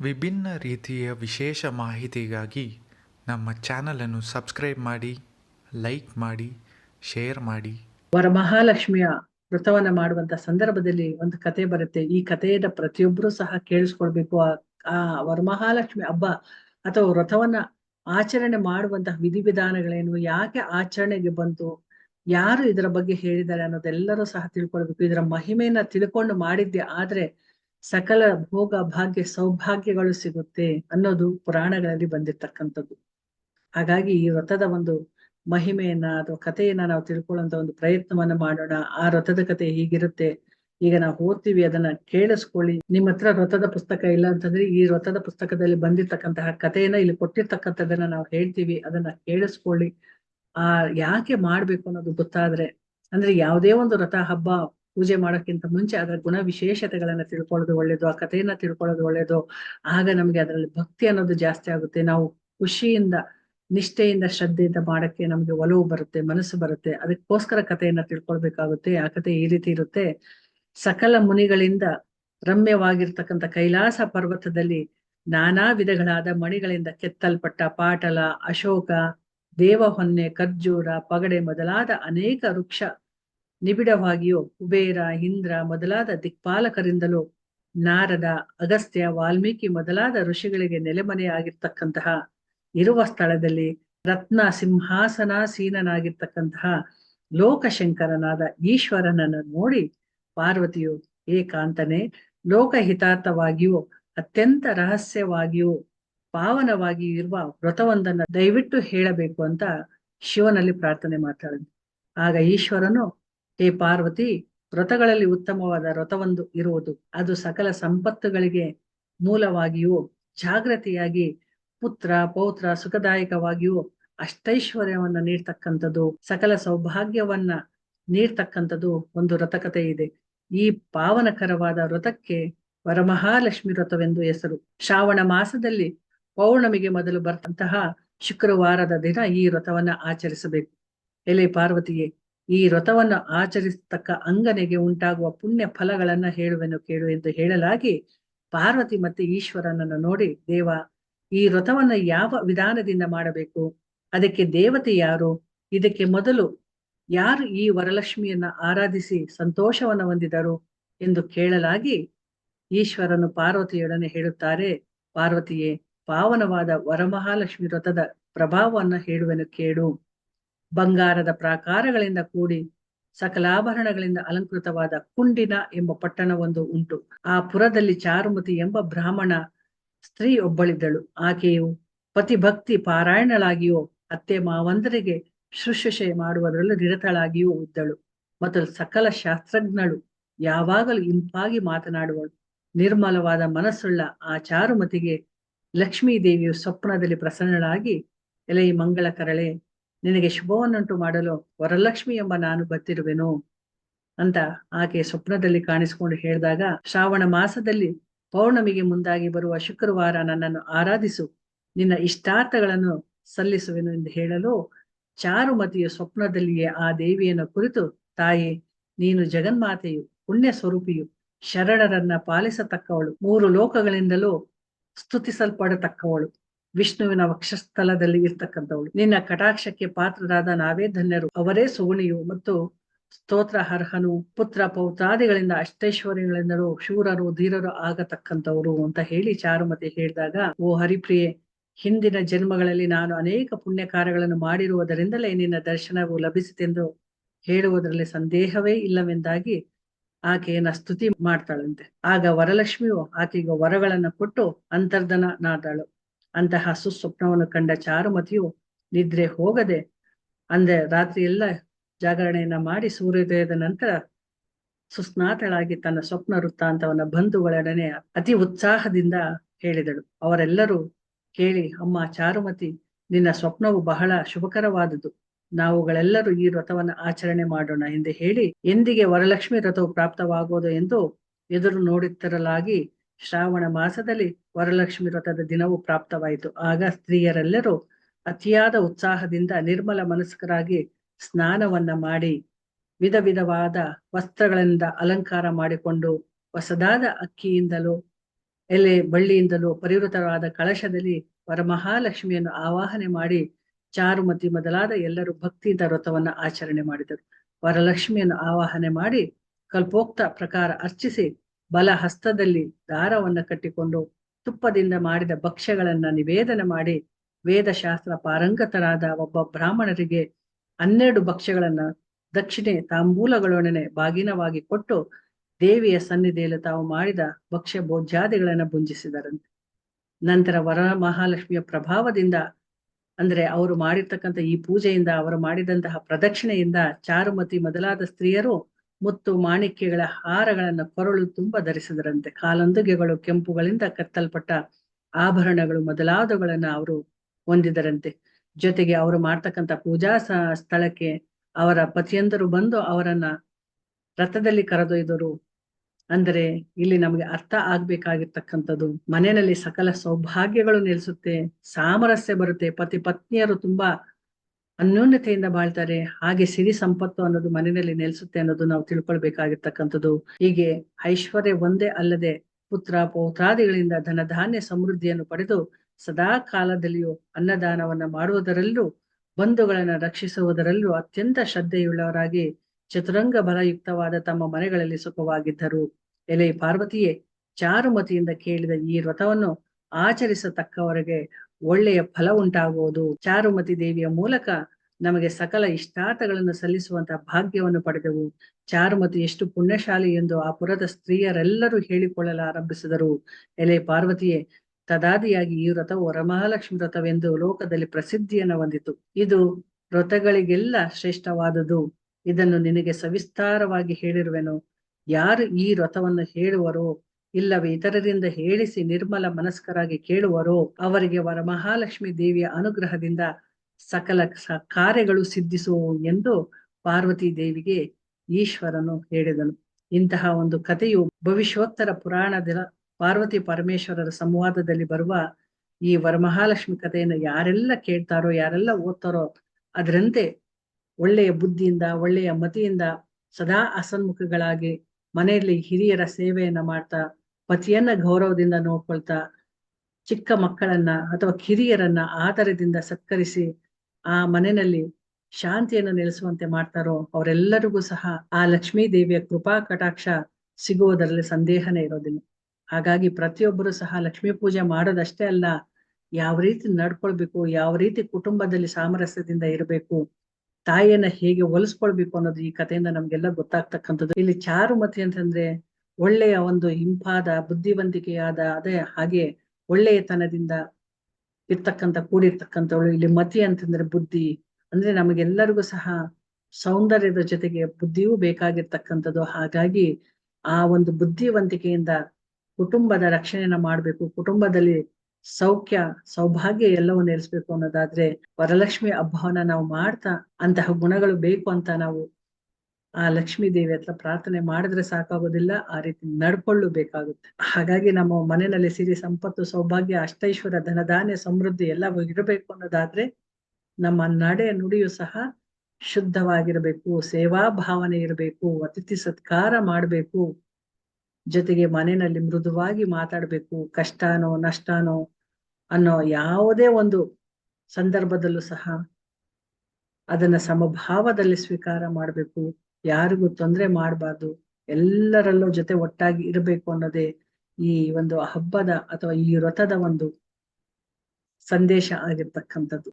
ವಿಭಿನ್ನ ರೀತಿಯ ವಿಶೇಷ ಮಾಹಿತಿಗಾಗಿ ನಮ್ಮ ಚಾನಲನ್ನು ಸಬ್ಸ್ಕ್ರೈಬ್ ಮಾಡಿ, ಲೈಕ್ ಮಾಡಿ, ಶೇರ್ ಮಾಡಿ. ವರಮಹಾಲಕ್ಷ್ಮಿಯ ವ್ರತವನ್ನ ಮಾಡುವಂತ ಸಂದರ್ಭದಲ್ಲಿ ಒಂದು ಕತೆ ಬರುತ್ತೆ. ಈ ಕಥೆಯನ್ನ ಪ್ರತಿಯೊಬ್ಬರು ಸಹ ಕೇಳಿಸ್ಕೊಳ್ಬೇಕು. ಆ ವರಮಹಾಲಕ್ಷ್ಮಿ ಹಬ್ಬ ಅಥವಾ ವ್ರತವನ್ನ ಆಚರಣೆ ಮಾಡುವಂತಹ ವಿಧಿವಿಧಾನಗಳೇನು, ಯಾಕೆ ಆಚರಣೆಗೆ ಬಂತು, ಯಾರು ಇದರ ಬಗ್ಗೆ ಹೇಳಿದ್ದಾರೆ ಅನ್ನೋದೆಲ್ಲರೂ ಸಹ ತಿಳ್ಕೊಳ್ಬೇಕು. ಇದರ ಮಹಿಮೆಯನ್ನ ತಿಳ್ಕೊಂಡು ಮಾಡಿದ್ದೆ ಆದ್ರೆ ಸಕಲ ಭೋಗ ಭಾಗ್ಯ ಸೌಭಾಗ್ಯಗಳು ಸಿಗುತ್ತೆ ಅನ್ನೋದು ಪುರಾಣಗಳಲ್ಲಿ ಬಂದಿರ್ತಕ್ಕಂಥದ್ದು. ಹಾಗಾಗಿ ಈ ವ್ರತದ ಒಂದು ಮಹಿಮೆಯನ್ನ ಅಥವಾ ಕಥೆಯನ್ನ ನಾವು ತಿಳ್ಕೊಳ್ಳುವಂತ ಒಂದು ಪ್ರಯತ್ನವನ್ನ ಮಾಡೋಣ. ಆ ವ್ರತದ ಕಥೆ ಹೀಗಿರುತ್ತೆ. ಈಗ ನಾವು ಓದ್ತೀವಿ, ಅದನ್ನ ಕೇಳಿಸ್ಕೊಳ್ಳಿ. ನಿಮ್ಮ ಹತ್ರ ವ್ರತದ ಪುಸ್ತಕ ಇಲ್ಲ ಅಂತಂದ್ರೆ ಈ ವ್ರತದ ಪುಸ್ತಕದಲ್ಲಿ ಬಂದಿರ್ತಕ್ಕಂತಹ ಕಥೆಯನ್ನ ಇಲ್ಲಿ ಕೊಟ್ಟಿರ್ತಕ್ಕಂಥದ್ದನ್ನ ನಾವು ಹೇಳ್ತೀವಿ, ಅದನ್ನ ಕೇಳಿಸ್ಕೊಳ್ಳಿ. ಆ, ಯಾಕೆ ಮಾಡ್ಬೇಕು ಅನ್ನೋದು ಗೊತ್ತಾದ್ರೆ, ಅಂದ್ರೆ ಯಾವುದೇ ಒಂದು ವ್ರತ ಹಬ್ಬ ಪೂಜೆ ಮಾಡೋಕ್ಕಿಂತ ಮುಂಚೆ ಅದರ ಗುಣ ವಿಶೇಷತೆಗಳನ್ನ ತಿಳ್ಕೊಳ್ಳೋದು ಒಳ್ಳೇದು, ಆ ಕಥೆಯನ್ನ ತಿಳ್ಕೊಳ್ಳೋದು ಒಳ್ಳೇದು. ಆಗ ನಮ್ಗೆ ಅದರಲ್ಲಿ ಭಕ್ತಿ ಅನ್ನೋದು ಜಾಸ್ತಿ ಆಗುತ್ತೆ. ನಾವು ಖುಷಿಯಿಂದ, ನಿಷ್ಠೆಯಿಂದ, ಶ್ರದ್ಧೆಯಿಂದ ಮಾಡಕ್ಕೆ ನಮ್ಗೆ ಒಲವು ಬರುತ್ತೆ, ಮನಸ್ಸು ಬರುತ್ತೆ. ಅದಕ್ಕೋಸ್ಕರ ಕಥೆಯನ್ನ ತಿಳ್ಕೊಳ್ಬೇಕಾಗುತ್ತೆ. ಆ ಕಥೆ ಈ ರೀತಿ ಇರುತ್ತೆ. ಸಕಲ ಮುನಿಗಳಿಂದ ರಮ್ಯವಾಗಿರ್ತಕ್ಕಂಥ ಕೈಲಾಸ ಪರ್ವತದಲ್ಲಿ ನಾನಾ ವಿಧಗಳಾದ ಮಣಿಗಳಿಂದ ಕೆತ್ತಲ್ಪಟ್ಟ ಪಾಟಲ, ಅಶೋಕ, ದೇವಹೊನ್ನೆ, ಖರ್ಜೂರ, ಪಗಡೆ ಮೊದಲಾದ ಅನೇಕ ವೃಕ್ಷ ನಿಬಿಡವಾಗಿಯೂ ಕುಬೇರ, ಇಂದ್ರ ಮೊದಲಾದ ದಿಕ್ಪಾಲಕರಿಂದಲೂ ನಾರದ ಅಗಸ್ತ್ಯ, ವಾಲ್ಮೀಕಿ ಮೊದಲಾದ ಋಷಿಗಳಿಗೆ ನೆಲೆಮನೆಯಾಗಿರ್ತಕ್ಕಂತಹ ಇರುವ ಸ್ಥಳದಲ್ಲಿ ರತ್ನ ಸಿಂಹಾಸನಾಸೀನಾಗಿರ್ತಕ್ಕಂತಹ ಲೋಕಶಂಕರನಾದ ಈಶ್ವರನನ್ನು ನೋಡಿ ಪಾರ್ವತಿಯು ಏಕಾಂತನೆ ಲೋಕಹಿತಾರ್ಥವಾಗಿಯೂ, ಅತ್ಯಂತ ರಹಸ್ಯವಾಗಿಯೂ, ಪಾವನವಾಗಿಯೂ ಇರುವ ವ್ರತವೊಂದನ್ನು ದಯವಿಟ್ಟು ಹೇಳಬೇಕು ಅಂತ ಶಿವನಲ್ಲಿ ಪ್ರಾರ್ಥನೆ ಮಾಡ್ತಾಳೆ. ಆಗ ಈಶ್ವರನು ಹೇ ಪಾರ್ವತಿ, ವ್ರತಗಳಲ್ಲಿ ಉತ್ತಮವಾದ ವ್ರತವೊಂದು ಇರುವುದು. ಅದು ಸಕಲ ಸಂಪತ್ತುಗಳಿಗೆ ಮೂಲವಾಗಿಯೂ ಜಾಗೃತಿಯಾಗಿ ಪುತ್ರ, ಪೌತ್ರ, ಸುಖದಾಯಕವಾಗಿಯೂ ಅಷ್ಟೈಶ್ವರ್ಯವನ್ನ ನೀಡ್ತಕ್ಕಂಥದ್ದು, ಸಕಲ ಸೌಭಾಗ್ಯವನ್ನ ನೀಡ್ತಕ್ಕಂಥದ್ದು ಒಂದು ವ್ರತಕತೆ ಇದೆ. ಈ ಪಾವನಕರವಾದ ವ್ರತಕ್ಕೆ ವರಮಹಾಲಕ್ಷ್ಮಿ ವ್ರತವೆಂದು ಹೆಸರು. ಶ್ರಾವಣ ಮಾಸದಲ್ಲಿ ಪೌರ್ಣಮಿಗೆ ಮೊದಲು ಬರ್ತಂತಹ ಶುಕ್ರವಾರದ ದಿನ ಈ ವ್ರತವನ್ನ ಆಚರಿಸಬೇಕು. ಎಲೆ ಪಾರ್ವತಿಯೇ ಈ ವ್ರತವನ್ನು ಆಚರಿಸತಕ್ಕ ಅಂಗನೆಗೆ ಉಂಟಾಗುವ ಪುಣ್ಯ ಫಲಗಳನ್ನ ಹೇಳುವೆನು ಕೇಳು ಎಂದು ಹೇಳಲಾಗಿ ಪಾರ್ವತಿ ಮತ್ತೆ ಈಶ್ವರನನ್ನು ನೋಡಿ, ದೇವ, ಈ ವ್ರತವನ್ನ ಯಾವ ವಿಧಾನದಿಂದ ಮಾಡಬೇಕು? ಅದಕ್ಕೆ ದೇವತೆ ಯಾರು? ಇದಕ್ಕೆ ಮೊದಲು ಯಾರು ಈ ವರಲಕ್ಷ್ಮಿಯನ್ನ ಆರಾಧಿಸಿ ಸಂತೋಷವನ್ನ ಹೊಂದಿದರು ಎಂದು ಕೇಳಲಾಗಿ ಈಶ್ವರನು ಪಾರ್ವತಿಯೊಡನೆ ಹೇಳುತ್ತಾರೆ, ಪಾರ್ವತಿಯೇ, ಪಾವನವಾದ ವರಮಹಾಲಕ್ಷ್ಮಿ ವ್ರತದ ಪ್ರಭಾವವನ್ನ ಹೇಳುವೆನು ಕೇಳು. ಬಂಗಾರದ ಪ್ರಾಕಾರಗಳಿಂದ ಕೂಡಿ ಸಕಲಾಭರಣಗಳಿಂದ ಅಲಂಕೃತವಾದ ಕುಂಡಿನ ಎಂಬ ಪಟ್ಟಣವೊಂದು ಉಂಟು. ಆ ಪುರದಲ್ಲಿ ಚಾರುಮತಿ ಎಂಬ ಬ್ರಾಹ್ಮಣ ಸ್ತ್ರೀ ಒಬ್ಬಳಿದ್ದಳು. ಆಕೆಯು ಪತಿಭಕ್ತಿ ಪಾರಾಯಣಳಾಗಿಯೋ, ಅತ್ತೆ ಮಾವಂದರಿಗೆ ಶುಶ್ರೂಷೆ ಮಾಡುವುದರಲ್ಲೂ ನಿರತಳಾಗಿಯೂ ಇದ್ದಳು. ಮತ್ತು ಸಕಲ ಶಾಸ್ತ್ರಜ್ಞಳು ಯಾವಾಗಲೂ ಇಂಪಾಗಿ ಮಾತನಾಡುವಳು. ನಿರ್ಮಲವಾದ ಮನಸ್ಸುಳ್ಳ ಆ ಚಾರುಮತಿಗೆ ಲಕ್ಷ್ಮೀ ದೇವಿಯು ಸ್ವಪ್ನದಲ್ಲಿ ಪ್ರಸನ್ನಳಾಗಿ ಎಲೆಯ ಮಂಗಳ ಕರಳೆ ನಿನಗೆ ಶುಭವನ್ನುಂಟು ಮಾಡಲು ವರಲಕ್ಷ್ಮಿ ಎಂಬ ನಾನು ಬತ್ತಿರುವೆನು ಅಂತ ಆಕೆ ಸ್ವಪ್ನದಲ್ಲಿ ಕಾಣಿಸಿಕೊಂಡು ಹೇಳಿದಾಗ ಶ್ರಾವಣ ಮಾಸದಲ್ಲಿ ಪೌರ್ಣಮಿಗೆ ಮುಂದಾಗಿ ಬರುವ ಶುಕ್ರವಾರ ನನ್ನನ್ನು ಆರಾಧಿಸು. ನಿನ್ನ ಇಷ್ಟಾರ್ಥಗಳನ್ನು ಸಲ್ಲಿಸುವೆನು ಎಂದು ಹೇಳಲು ಚಾರುಮತಿಯ ಸ್ವಪ್ನದಲ್ಲಿಯೇ ಆ ದೇವಿಯನ್ನು ಕುರಿತು, ತಾಯಿ, ನೀನು ಜಗನ್ಮಾತೆಯು ಪುಣ್ಯ ಸ್ವರೂಪಿಯು ಶರಣರನ್ನ ಪಾಲಿಸತಕ್ಕವಳು. ಮೂರು ಲೋಕಗಳಿಂದಲೂ ಸ್ತುತಿಸಲ್ಪಡತಕ್ಕವಳು. ವಿಷ್ಣುವಿನ ವಕ್ಷಸ್ಥಲದಲ್ಲಿ ಇರ್ತಕ್ಕಂಥವಳು. ನಿನ್ನ ಕಟಾಕ್ಷಕ್ಕೆ ಪಾತ್ರರಾದ ನಾವೇ ಧನ್ಯರು. ಅವರೇ ಸುಗುಣಿಯು ಮತ್ತು ಸ್ತೋತ್ರ ಅರ್ಹನು ಪುತ್ರ ಪೌತ್ರಾದಿಗಳಿಂದ ಅಷ್ಟೈಶ್ವರ್ಯಗಳಿಂದಲೂ ಶೂರರು ಧೀರರು ಆಗತಕ್ಕಂಥವರು ಅಂತ ಹೇಳಿ ಚಾರುಮತಿ ಹೇಳಿದಾಗ, ಓ ಹರಿಪ್ರಿಯೆ, ಹಿಂದಿನ ಜನ್ಮಗಳಲ್ಲಿ ನಾನು ಅನೇಕ ಪುಣ್ಯ ಕಾರ್ಯಗಳನ್ನು ಮಾಡಿರುವುದರಿಂದಲೇ ನಿನ್ನ ದರ್ಶನವು ಲಭಿಸಿತೆಂದು ಹೇಳುವುದರಲ್ಲಿ ಸಂದೇಹವೇ ಇಲ್ಲವೆಂದಾಗಿ ಆಕೆಯನ್ನ ಸ್ತುತಿ ಮಾಡ್ತಾಳಂತೆ. ಆಗ ವರಲಕ್ಷ್ಮಿಯು ಆಕೆಗೆ ವರಗಳನ್ನು ಕೊಟ್ಟು ಅಂತರ್ಧನನಾದಳು. ಅಂತಹ ಸುಸ್ವಪ್ನವನ್ನು ಕಂಡ ಚಾರುಮತಿಯು ನಿದ್ರೆ ಹೋಗದೆ ಅಂದೆ ರಾತ್ರಿ ಎಲ್ಲ ಜಾಗರಣೆಯನ್ನ ಮಾಡಿ ಸೂರ್ಯೋದಯದ ನಂತರ ಸುಸ್ನಾತಳಾಗಿ ತನ್ನ ಸ್ವಪ್ನ ವೃತ್ತಾಂತವನ್ನ ಬಂಧುಗಳೊಡನೆ ಅತಿ ಉತ್ಸಾಹದಿಂದ ಹೇಳಿದಳು. ಅವರೆಲ್ಲರೂ ಕೇಳಿ, ಅಮ್ಮ, ಚಾರುಮತಿ, ನಿನ್ನ ಸ್ವಪ್ನವು ಬಹಳ ಶುಭಕರವಾದುದು. ನಾವುಗಳೆಲ್ಲರೂ ಈ ವ್ರತವನ್ನು ಆಚರಣೆ ಮಾಡೋಣ ಎಂದು ಹೇಳಿ, ಎಂದಿಗೆ ವರಲಕ್ಷ್ಮಿ ವ್ರತವು ಪ್ರಾಪ್ತವಾಗುವುದು ಎಂದು ಎದುರು ನೋಡುತ್ತಿರಲಾಗಿ ಶ್ರಾವಣ ಮಾಸದಲ್ಲಿ ವರಲಕ್ಷ್ಮಿ ವ್ರತದ ದಿನವೂ ಪ್ರಾಪ್ತವಾಯಿತು. ಆಗ ಸ್ತ್ರೀಯರೆಲ್ಲರೂ ಅತಿಯಾದ ಉತ್ಸಾಹದಿಂದ ನಿರ್ಮಲ ಮನಸ್ಕರಾಗಿ ಸ್ನಾನವನ್ನ ಮಾಡಿ ವಿಧ ವಿಧವಾದ ವಸ್ತ್ರಗಳಿಂದ ಅಲಂಕಾರ ಮಾಡಿಕೊಂಡು ಹೊಸದಾದ ಅಕ್ಕಿಯಿಂದಲೂ, ಎಲೆ ಬಳ್ಳಿಯಿಂದಲೂ ಪರಿವೃತವಾದ ಕಳಶದಲ್ಲಿ ವರಮಹಾಲಕ್ಷ್ಮಿಯನ್ನು ಆವಾಹನೆ ಮಾಡಿ ಚಾರುಮತಿ ಮೊದಲಾದ ಎಲ್ಲರೂ ಭಕ್ತಿಯಿಂದ ವ್ರತವನ್ನ ಆಚರಣೆ ಮಾಡಿದರು. ವರಲಕ್ಷ್ಮಿಯನ್ನು ಆವಾಹನೆ ಮಾಡಿ ಕಲ್ಪೋಕ್ತ ಪ್ರಕಾರ ಅರ್ಚಿಸಿ ಬಲ ಹಸ್ತದಲ್ಲಿ ದಾರವನ್ನು ಕಟ್ಟಿಕೊಂಡು ತುಪ್ಪದಿಂದ ಮಾಡಿದ ಭಕ್ಷ್ಯಗಳನ್ನ ನಿವೇದನ ಮಾಡಿ ವೇದಶಾಸ್ತ್ರ ಪಾರಂಗತರಾದ ಒಬ್ಬ ಬ್ರಾಹ್ಮಣರಿಗೆ ಹನ್ನೆರಡು ಭಕ್ಷ್ಯಗಳನ್ನ ದಕ್ಷಿಣೆ ತಾಂಬೂಲಗಳೊಡನೆ ಬಾಗಿನವಾಗಿ ಕೊಟ್ಟು ದೇವಿಯ ಸನ್ನಿಧಿಯಲ್ಲಿ ತಾವು ಮಾಡಿದ ಭಕ್ಷ್ಯ ಭೋಜ್ಯಾದಿಗಳನ್ನು ಭುಂಜಿಸಿದರಂತೆ. ನಂತರ ವರ ಮಹಾಲಕ್ಷ್ಮಿಯ ಪ್ರಭಾವದಿಂದ, ಅಂದ್ರೆ ಅವರು ಮಾಡಿರ್ತಕ್ಕಂಥ ಈ ಪೂಜೆಯಿಂದ, ಅವರು ಮಾಡಿದಂತಹ ಪ್ರದಕ್ಷಿಣೆಯಿಂದ ಚಾರುಮತಿ ಮೊದಲಾದ ಸ್ತ್ರೀಯರು ಮುತ್ತು ಮಾಣಿಕ್ಯಗಳ ಹಾರಗಳನ್ನು ಕೊರಳು ತುಂಬ ಧರಿಸಿದರಂತೆ. ಕಾಲಂದುಗೆಗಳು, ಕೆಂಪುಗಳಿಂದ ಕತ್ತಲ್ಪಟ್ಟ ಆಭರಣಗಳು ಮೊದಲಾದವುಗಳನ್ನ ಅವರು ಹೊಂದಿದರಂತೆ. ಜೊತೆಗೆ ಅವರು ಮಾಡ್ತಕ್ಕಂಥ ಪೂಜಾ ಸ್ಥಳಕ್ಕೆ ಅವರ ಪತಿಯಂದರು ಬಂದು ಅವರನ್ನ ರಥದಲ್ಲಿ ಕರೆದೊಯ್ದರು. ಅಂದರೆ ಇಲ್ಲಿ ನಮಗೆ ಅರ್ಥ ಆಗ್ಬೇಕಾಗಿರ್ತಕ್ಕಂಥದ್ದು, ಮನೆಯಲ್ಲಿ ಸಕಲ ಸೌಭಾಗ್ಯಗಳು ನಿಲ್ಲಿಸುತ್ತೆ ಸಾಮರಸ್ಯ ಬರುತ್ತೆ. ಪತಿ ಪತ್ನಿಯರು ತುಂಬಾ ಅನ್ಯೋನ್ಯತೆಯಿಂದ ಬಾಳ್ತಾರೆ, ಹಾಗೆ ಸಿರಿ ಸಂಪತ್ತು ಅನ್ನೋದು ಮನೆಯಲ್ಲಿ ನೆಲೆಸುತ್ತೆ ಅನ್ನೋದು ನಾವು ತಿಳ್ಕೊಳ್ಬೇಕಾಗಿರ್ತಕ್ಕಂಥದ್ದು. ಹೀಗೆ ಐಶ್ವರ್ಯ ಒಂದೇ ಅಲ್ಲದೆ ಪುತ್ರ, ಪೌತ್ರಾದಿಗಳಿಂದ ಧನಧಾನ್ಯ ಸಮೃದ್ಧಿಯನ್ನು ಪಡೆದು ಸದಾ ಕಾಲದಲ್ಲಿಯೂ ಅನ್ನದಾನವನ್ನ ಮಾಡುವುದರಲ್ಲೂ, ಬಂಧುಗಳನ್ನ ರಕ್ಷಿಸುವುದರಲ್ಲೂ ಅತ್ಯಂತ ಶ್ರದ್ಧೆಯುಳ್ಳವರಾಗಿ ಚತುರಂಗ ಬಲಯುಕ್ತವಾದ ತಮ್ಮ ಮನೆಗಳಲ್ಲಿ ಸುಖವಾಗಿದ್ದರು. ಎಲೆ ಪಾರ್ವತಿಯೇ, ಚಾರುಮತಿಯಿಂದ ಕೇಳಿದ ಈ ವ್ರತವನ್ನು ಆಚರಿಸತಕ್ಕವರಿಗೆ ಒಳ್ಳೆಯ ಫಲ ಉಂಟಾಗುವುದು. ಚಾರುಮತಿ ದೇವಿಯ ಮೂಲಕ ನಮಗೆ ಸಕಲ ಇಷ್ಟಾರ್ಥಗಳನ್ನು ಸಲ್ಲಿಸುವಂತಹ ಭಾಗ್ಯವನ್ನು ಪಡೆದೆವು. ಚಾರುಮತಿ ಎಷ್ಟು ಪುಣ್ಯಶಾಲಿ ಎಂದು ಆ ಪುರದ ಸ್ತ್ರೀಯರೆಲ್ಲರೂ ಹೇಳಿಕೊಳ್ಳಲು ಆರಂಭಿಸಿದರು. ಎಲೆ ಪಾರ್ವತಿಯೇ, ತದಾದಿಯಾಗಿ ಈ ವ್ರತವು ವರಮಹಾಲಕ್ಷ್ಮಿ ವ್ರತವೆಂದು ಲೋಕದಲ್ಲಿ ಪ್ರಸಿದ್ಧಿಯನ್ನು ಹೊಂದಿತು. ಇದು ವ್ರತಗಳಿಗೆಲ್ಲ ಶ್ರೇಷ್ಠವಾದುದು ಇದನ್ನು ನಿನಗೆ ಸವಿಸ್ತಾರವಾಗಿ ಹೇಳಿರುವೆನು. ಯಾರು ಈ ವ್ರತವನ್ನು ಹೇಳುವರೋ ಇಲ್ಲವೇ? ಇತರರಿಂದ ಹೇಳಿಸಿ ನಿರ್ಮಲ ಮನಸ್ಕರಾಗಿ ಕೇಳುವರೋ, ಅವರಿಗೆ ವರಮಹಾಲಕ್ಷ್ಮಿ ದೇವಿಯ ಅನುಗ್ರಹದಿಂದ ಸಕಲ ಕಾರ್ಯಗಳು ಸಿದ್ಧಿಸುವವು ಎಂದು ಪಾರ್ವತಿ ದೇವಿಗೆ ಈಶ್ವರನು ಹೇಳಿದನು. ಇಂತಹ ಒಂದು ಕಥೆಯು ಭವಿಷ್ಯೋತ್ತರ ಪುರಾಣದ ಪಾರ್ವತಿ ಪರಮೇಶ್ವರರ ಸಂವಾದದಲ್ಲಿ ಬರುವ ಈ ವರಮಹಾಲಕ್ಷ್ಮಿ ಕಥೆಯನ್ನು ಯಾರೆಲ್ಲ ಕೇಳ್ತಾರೋ, ಯಾರೆಲ್ಲ ಓದ್ತಾರೋ, ಅದರಂತೆ ಒಳ್ಳೆಯ ಬುದ್ಧಿಯಿಂದ, ಒಳ್ಳೆಯ ಮತಿಯಿಂದ ಸದಾ ಅಸನ್ಮುಖಗಳಾಗಿ ಮನೆಯಲ್ಲಿ ಹಿರಿಯರ ಸೇವೆಯನ್ನ ಮಾಡ್ತಾ ಪತಿಯನ್ನ ಗೌರವದಿಂದ ನೋಡ್ಕೊಳ್ತಾ ಚಿಕ್ಕ ಮಕ್ಕಳನ್ನ ಅಥವಾ ಕಿರಿಯರನ್ನ ಆದರದಿಂದ ಸತ್ಕರಿಸಿ ಆ ಮನೆಯಲ್ಲಿ ಶಾಂತಿಯನ್ನು ನೆಲೆಸುವಂತೆ ಮಾಡ್ತಾರೋ ಅವರೆಲ್ಲರಿಗೂ ಸಹ ಆ ಲಕ್ಷ್ಮೀ ದೇವಿಯ ಕೃಪಾ ಕಟಾಕ್ಷ ಸಿಗುವುದರಲ್ಲಿ ಸಂದೇಹನೇ ಇರೋದಿಲ್ಲ. ಹಾಗಾಗಿ ಪ್ರತಿಯೊಬ್ಬರು ಸಹ ಲಕ್ಷ್ಮೀ ಪೂಜೆ ಮಾಡೋದಷ್ಟೇ ಅಲ್ಲ, ಯಾವ ರೀತಿ ನಡ್ಕೊಳ್ಬೇಕು, ಯಾವ ರೀತಿ ಕುಟುಂಬದಲ್ಲಿ ಸಾಮರಸ್ಯದಿಂದ ಇರಬೇಕು, ತಾಯಿಯನ್ನ ಹೇಗೆ ಹೊಲಿಸ್ಕೊಳ್ಬೇಕು ಅನ್ನೋದು ಈ ಕಥೆಯಿಂದ ನಮ್ಗೆಲ್ಲ ಗೊತ್ತಾಗ್ತಕ್ಕಂಥದ್ದು. ಇಲ್ಲಿ ಚಾರುಮತಿ ಅಂತಂದ್ರೆ ಒಳ್ಳೆಯ ಒಂದು ಇಂಪಾದ ಬುದ್ಧಿವಂತಿಕೆಯಾದ, ಅದೇ ಹಾಗೆ ಒಳ್ಳೆಯತನದಿಂದ ಇರ್ತಕ್ಕಂತ ಕೂಡಿರ್ತಕ್ಕಂಥವಳು. ಇಲ್ಲಿ ಮತಿ ಅಂತಂದ್ರೆ ಬುದ್ಧಿ. ಅಂದ್ರೆ ನಮಗೆಲ್ಲರಿಗೂ ಸಹ ಸೌಂದರ್ಯದ ಜೊತೆಗೆ ಬುದ್ಧಿಯೂ ಬೇಕಾಗಿರ್ತಕ್ಕಂಥದ್ದು. ಹಾಗಾಗಿ ಆ ಒಂದು ಬುದ್ಧಿವಂತಿಕೆಯಿಂದ ಕುಟುಂಬದ ರಕ್ಷಣೆಯನ್ನ ಮಾಡ್ಬೇಕು. ಕುಟುಂಬದಲ್ಲಿ ಸೌಖ್ಯ, ಸೌಭಾಗ್ಯ ಎಲ್ಲವೂ ನೆಲೆಸ್ಬೇಕು ಅನ್ನೋದಾದ್ರೆ ವರಲಕ್ಷ್ಮಿ ಹಬ್ಬವನ್ನ ನಾವು ಮಾಡ್ತಾ ಅಂತಹ ಗುಣಗಳು ಬೇಕು ಅಂತ ನಾವು ಆ ಲಕ್ಷ್ಮೀ ದೇವಿ ಹತ್ರ ಪ್ರಾರ್ಥನೆ ಮಾಡಿದ್ರೆ ಸಾಕಾಗೋದಿಲ್ಲ, ಆ ರೀತಿ ನಡ್ಕೊಳ್ಳು ಬೇಕಾಗುತ್ತೆ ಹಾಗಾಗಿ ನಮ್ಮ ಮನೆಯಲ್ಲಿ ಸಿರಿ ಸಂಪತ್ತು ಸೌಭಾಗ್ಯ, ಅಷ್ಟೈಶ್ವರ ಧನಧಾನ್ಯ ಸಮೃದ್ಧಿ ಎಲ್ಲ ಇರಬೇಕು ಅನ್ನೋದಾದ್ರೆ ನಮ್ಮ ನಡೆ ನುಡಿಯು ಸಹ ಶುದ್ಧವಾಗಿರಬೇಕು, ಸೇವಾ ಭಾವನೆ ಇರಬೇಕು, ಅತಿಥಿ ಸತ್ಕಾರ ಮಾಡಬೇಕು, ಜೊತೆಗೆ ಮನೆಯಲ್ಲಿ ಮೃದುವಾಗಿ ಮಾತಾಡಬೇಕು, ಕಷ್ಟನೋ ನಷ್ಟನೋ ಅನ್ನೋ ಯಾವುದೇ ಒಂದು ಸಂದರ್ಭದಲ್ಲೂ ಸಹ ಅದನ್ನ ಸಮಭಾವದಲ್ಲಿ ಸ್ವೀಕಾರ ಮಾಡಬೇಕು. ಯಾರಿಗೂ ತೊಂದರೆ ಮಾಡಬಾರ್ದು, ಎಲ್ಲರಲ್ಲೂ ಜೊತೆ ಒಟ್ಟಾಗಿ ಇರಬೇಕು ಅನ್ನೋದೇ ಈ ಒಂದು ಹಬ್ಬದ ಅಥವಾ ಈ ವ್ರತದ ಒಂದು ಸಂದೇಶ ಆಗಿರ್ತಕ್ಕಂಥದ್ದು.